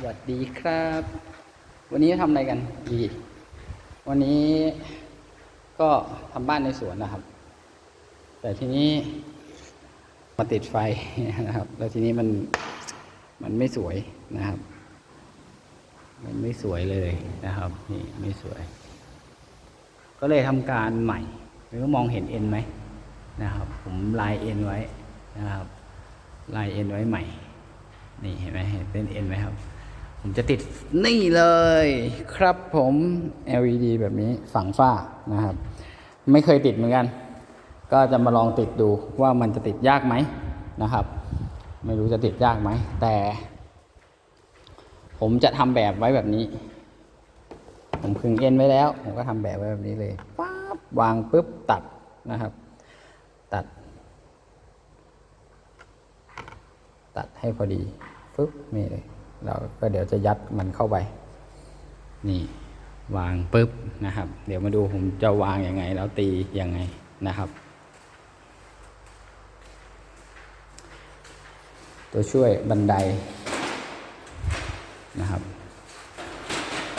สวัสดีครับ วันนี้ทำอะไรกันดีวันนี้ก็ทำบ้านในสวนนะครับ แต่ทีนี้มาติดไฟนะครับ แล้วทีนี้มันมันไม่สวยนะครับ มันไม่สวยเลยนะครับนี่ไม่สวย ก็เลยทำการใหม่หรือมองเห็นเอ็นไหมนะครับ ผมลายเอ็นไว้นะครับ ลายเอ็นไว้ใหม่นี่เห็นไหมเห็นเป็นเอ็นไหมครับ ผมจะติดนี่เลยครับผม LED แบบนี้ฝังฝ้านะครับ ไม่เคยติดเหมือนกัน ก็จะมาลองติดดูว่ามันจะติดยากไหมนะครับ ไม่รู้จะติดยากไหม แต่ ผมจะทำแบบไว้แบบนี้ ผมคึงเอ็นไว้แล้ว ผมก็ทำแบบไว้แบบนี้เลยปั๊บวางปุ๊บตัดนะครับ ตัด ตัดให้พอดีปึ๊บนี่เลย เราก็เดี๋ยวจะยัดมันเข้าไป นี่วางปุ๊บนะครับ เดี๋ยวมาดูผมจะวางยังไง แล้วตียังไงนะครับ ตัวช่วยบันไดนะครับ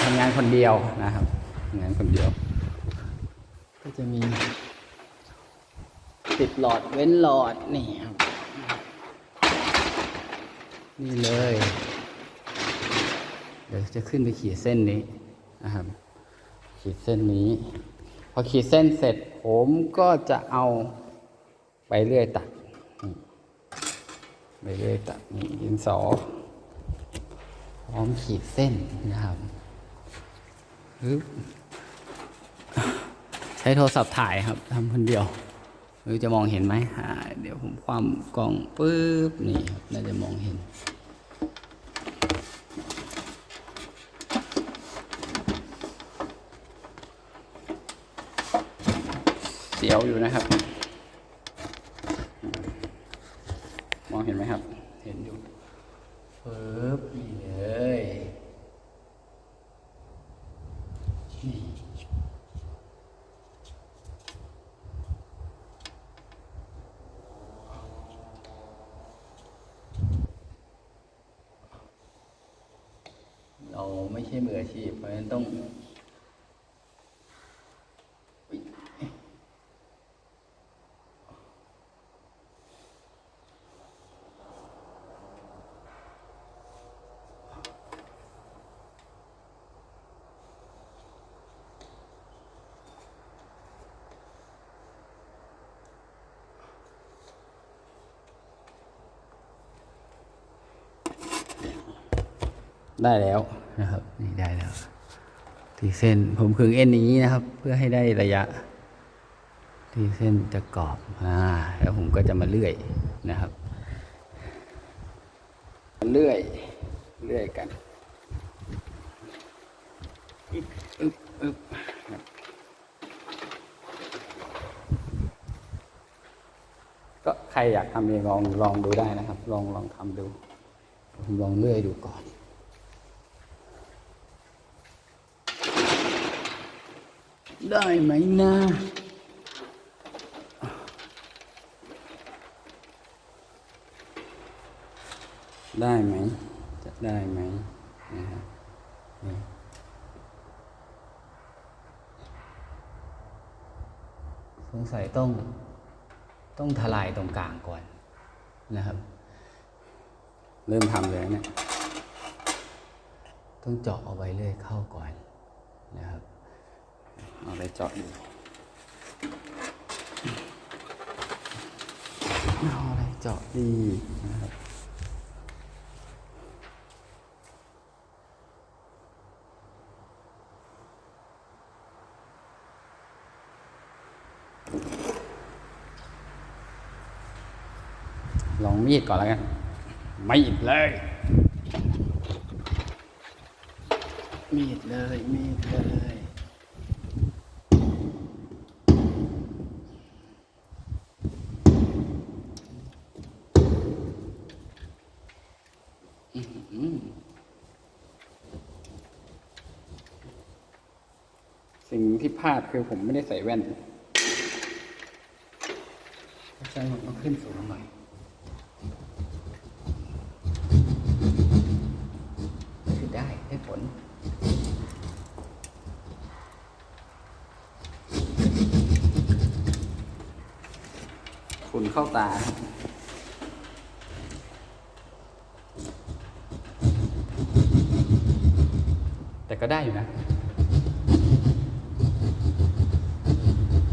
ทำงานคนเดียวนะครับทำงานคนเดียว ก็จะมีติดหลอดเว้นหลอดนี่ครับนี่เลย เดี๋ยวจะขึ้นไปขีดเส้นนี้นะครับ ขีดเส้นนี้ พอขีดเส้นเสร็จผมก็จะเอาไปเรื่อยตัดไปเรื่อยตัดนี่ดินสอพร้อมขีดเส้นนะครับใช้โทรศัพท์ถ่ายครับทำคนเดียวหรือจะมองเห็นไหมเดี๋ยวผมความกล้องปึ๊บนี่น่าจะมองเห็น เสียวอยู่นะครับ มองเห็นไหมครับ เห็นอยู่ปึ๊บนี่เลยนี่เราไม่ใช่มืออาชีพเพราะฉะนั้นต้อง ได้แล้วนะครับ นี่ได้แล้วทีเส้นผมขึงเอ็นอย่างนี้นะครับ เพื่อให้ได้ระยะ ที่เส้นจะกรอบอ่าแล้วผมก็จะมาเลื่อยนะครับเลื่อยเลื่อยกันอึ๊บอึ๊บอึบก็ใครอยากทำเองลองลองดูได้นะครับ ลองลองทำดูผมลองเลื่อยดูก่อน ได้ไหมนะได้ไหม จะได้ไหมนะครับสงสัยต้อง ต้องทลายตรงกลางก่อนนะครับ เริ่มทำเลยนะเนี่ยต้องเจาะเอาไว้เรื่อยเข้าก่อนนะครับ เอาไปเจาะดูเอาอะไรเจาะดีนะครับลองมีดก่อนแล้วกันไมีดเลย มีดเลย มีดเลย สิ่งที่พลาดคือผมไม่ได้ใส่แว่นใจมันต้องขึ้นสูงหน่อยคือได้ได้ผลฝุ่เข้าตา ก็ได้อยู่นะ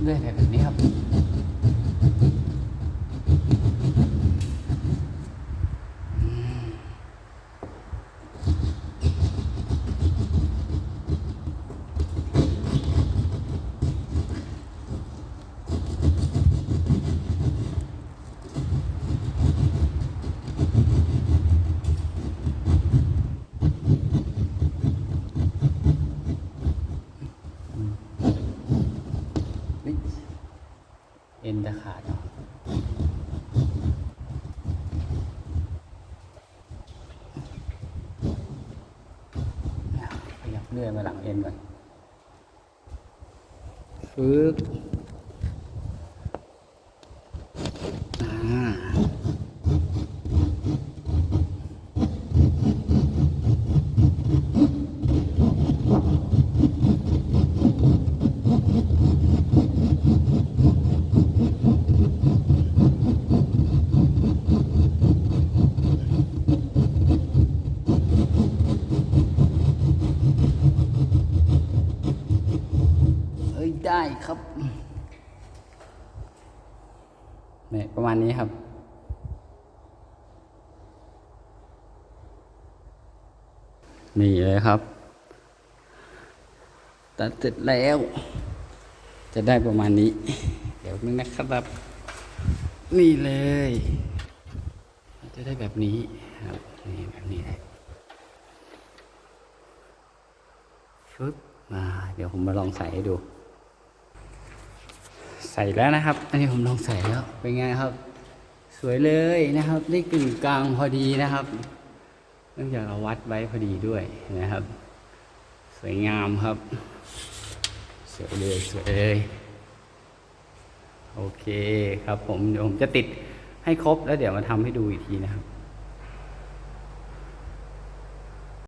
เรื่อยแบบนี้ครับ เอ็นจะขาดขยับเลื่อยมาหลังเอ็นก่อนฟึ๊บ ได้ครับเนี่ยประมาณนี้ครับ นี่เลยครับ ตัดเสร็จแล้ว จะได้ประมาณนี้ เดี๋ยวนึงนะครับ นี่เลย จะได้แบบนี้ครับนี่แบบนี้เลยฟึบมาเดี๋ยวผมมาลองใส่ให้ดู ใส่แล้วนะครับ อันนี้ผมลองใส่แล้ว เป็นไงครับ สวยเลยนะครับ ได้กึ่งกลางพอดีนะครับเนื่องจากเราวัดไว้พอดีด้วยนะครับ สวยงามครับ สวยเลยสวยเลยโอเคครับผมเดี๋ยวผมจะติดให้ครบแล้วเดี๋ยวมาทำให้ดูอีกทีนะครับ